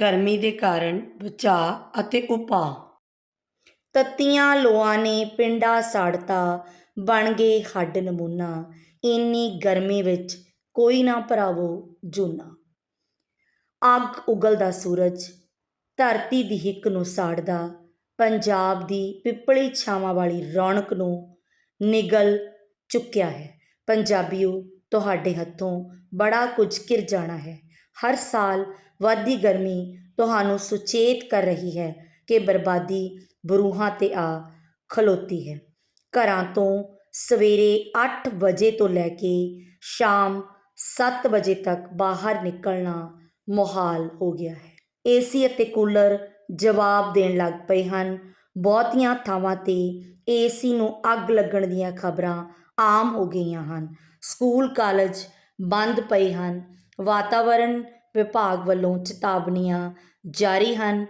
ਗਰਮੀ ਦੇ ਕਾਰਨ ਬਚਾਅ ਅਤੇ ਉਪਾਅ। ਤੱਤੀਆਂ ਲੋਆਂ ਨੇ ਪਿੰਡਾ ਸਾੜਤਾ, ਬਣ ਗਏ ਹੱਡ ਨਮੂਨਾ। ਇੰਨੀ ਗਰਮੀ ਵਿੱਚ ਕੋਈ ਨਾ ਭਰਾਵੋ ਜੂਨਾ। ਅੱਗ ਉਗਲਦਾ ਸੂਰਜ, ਧਰਤੀ ਦੀ ਹਿੱਕ ਨੂੰ ਸਾੜਦਾ, ਪੰਜਾਬ ਦੀ ਪਿੱਪਲੀ ਛਾਵਾਂ ਵਾਲੀ ਰੌਣਕ ਨੂੰ ਨਿਗਲ ਚੁੱਕਿਆ ਹੈ। ਪੰਜਾਬੀਓ, ਤੁਹਾਡੇ ਹੱਥੋਂ ਬੜਾ ਕੁਝ ਕਿਰ ਜਾਣਾ ਹੈ। ਹਰ ਸਾਲ ਵੱਧਦੀ ਗਰਮੀ ਤੁਹਾਨੂੰ ਸੁਚੇਤ ਕਰ ਰਹੀ ਹੈ ਕਿ ਬਰਬਾਦੀ ਬਰੂਹਾਂ ਤੇ ਆ ਖਲੋਤੀ ਹੈ। ਘਰਾਂ ਤੋਂ ਸਵੇਰੇ 8 ਵਜੇ ਤੋਂ ਲੈ ਕੇ ਸ਼ਾਮ 7 ਵਜੇ ਤੱਕ ਬਾਹਰ ਨਿਕਲਣਾ ਮੁਹਾਲ ਹੋ ਗਿਆ ਹੈ। ਏਸੀ ਅਤੇ ਕੂਲਰ ਜਵਾਬ ਦੇਣ ਲੱਗ ਪਏ ਹਨ। ਬਹੁਤੀਆਂ ਥਾਵਾਂ ਤੇ ਏਸੀ ਨੂੰ ਅੱਗ ਲੱਗਣ ਦੀਆਂ ਖਬਰਾਂ ਆਮ ਹੋ ਗਈਆਂ ਹਨ। ਸਕੂਲ, ਕਾਲਜ ਬੰਦ ਪਏ ਹਨ। ਵਾਤਾਵਰਣ ਵਿਭਾਗ ਵੱਲੋਂ ਚੇਤਾਵਨੀਆਂ ਜਾਰੀ ਹਨ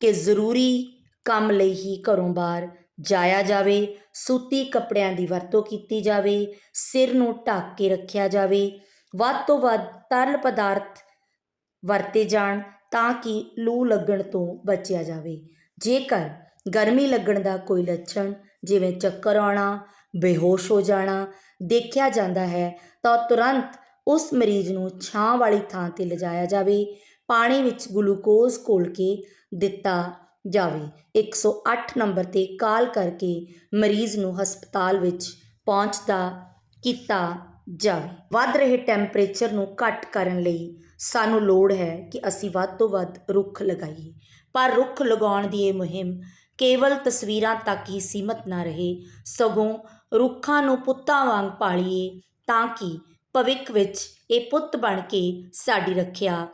ਕਿ ਜ਼ਰੂਰੀ ਕੰਮ ਲਈ ਹੀ ਘਰੋਂ ਬਾਹਰ ਜਾਇਆ ਜਾਵੇ, ਸੂਤੀ ਕੱਪੜਿਆਂ ਦੀ ਵਰਤੋਂ ਕੀਤੀ ਜਾਵੇ, ਸਿਰ ਨੂੰ ਢੱਕ ਕੇ ਰੱਖਿਆ ਜਾਵੇ, ਵੱਧ ਤੋਂ ਵੱਧ ਤਰਲ ਪਦਾਰਥ ਵਰਤੇ ਜਾਣ ਤਾਂ ਕਿ ਲੂ ਲੱਗਣ ਤੋਂ ਬਚਿਆ ਜਾਵੇ। ਜੇਕਰ ਗਰਮੀ ਲੱਗਣ ਦਾ ਕੋਈ ਲੱਛਣ, ਜਿਵੇਂ ਚੱਕਰ ਆਉਣਾ, ਬੇਹੋਸ਼ ਹੋ ਜਾਣਾ, ਦੇਖਿਆ ਜਾਂਦਾ ਹੈ ਤਾਂ ਤੁਰੰਤ ਉਸ ਮਰੀਜ਼ ਨੂੰ ਛਾਂ ਵਾਲੀ ਥਾਂ ਤੇ ਲਿਜਾਇਆ ਜਾਵੇ, ਪਾਣੀ ਵਿੱਚ ਗਲੂਕੋਜ਼ ਘੋਲ ਕੇ ਦਿੱਤਾ ਜਾਵੇ। 108 ਨੰਬਰ ਤੇ ਕਾਲ ਕਰਕੇ ਮਰੀਜ਼ ਨੂੰ ਹਸਪਤਾਲ ਵਿੱਚ ਪਹੁੰਚਦਾ ਕੀਤਾ ਜਾਵੇ। ਵੱਧ ਰਹੇ ਟੈਂਪਰੇਚਰ ਨੂੰ ਘੱਟ ਕਰਨ ਲਈ ਸਾਨੂੰ ਲੋੜ ਹੈ ਕਿ ਅਸੀਂ ਵੱਧ ਤੋਂ ਵੱਧ ਰੁੱਖ ਲਗਾਈਏ। ਪਰ ਰੁੱਖ ਲਗਾਉਣ ਦੀ ਇਹ ਮੁਹਿੰਮ ਕੇਵਲ ਤਸਵੀਰਾਂ ਤੱਕ ਹੀ ਸੀਮਤ ਨਾ ਰਹੇ। ਸਗੋਂ ਰੁੱਖਾਂ ਨੂੰ ਪੁੱਤਾਂ ਵਾਂਗ ਪਾਲੀਏ ਤਾਂ ਕਿ ਭਵਿੱਖ ਵਿੱਚ ਇਹ ਪੁੱਤ ਬਣ ਕੇ ਸਾਡੀ ਰੱਖਿਆ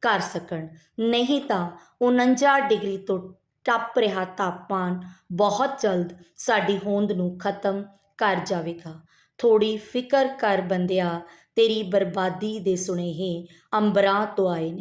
ਕਰ ਸਕਣ। ਨਹੀਂ ਤਾਂ 49 ਡਿਗਰੀ ਤੋਂ ਟੱਪ ਰਿਹਾ ਤਾਪਮਾਨ ਬਹੁਤ ਜਲਦ ਸਾਡੀ ਹੋਂਦ ਨੂੰ ਖਤਮ ਕਰ ਜਾਵੇਗਾ। ਥੋੜੀ ਫਿਕਰ ਕਰ ਬੰਦਿਆ, ਤੇਰੀ ਬਰਬਾਦੀ ਦੇ ਸੁਨੇਹੇ ਅੰਬਰਾਂ ਤੋਂ ਆਏ ਨੇ।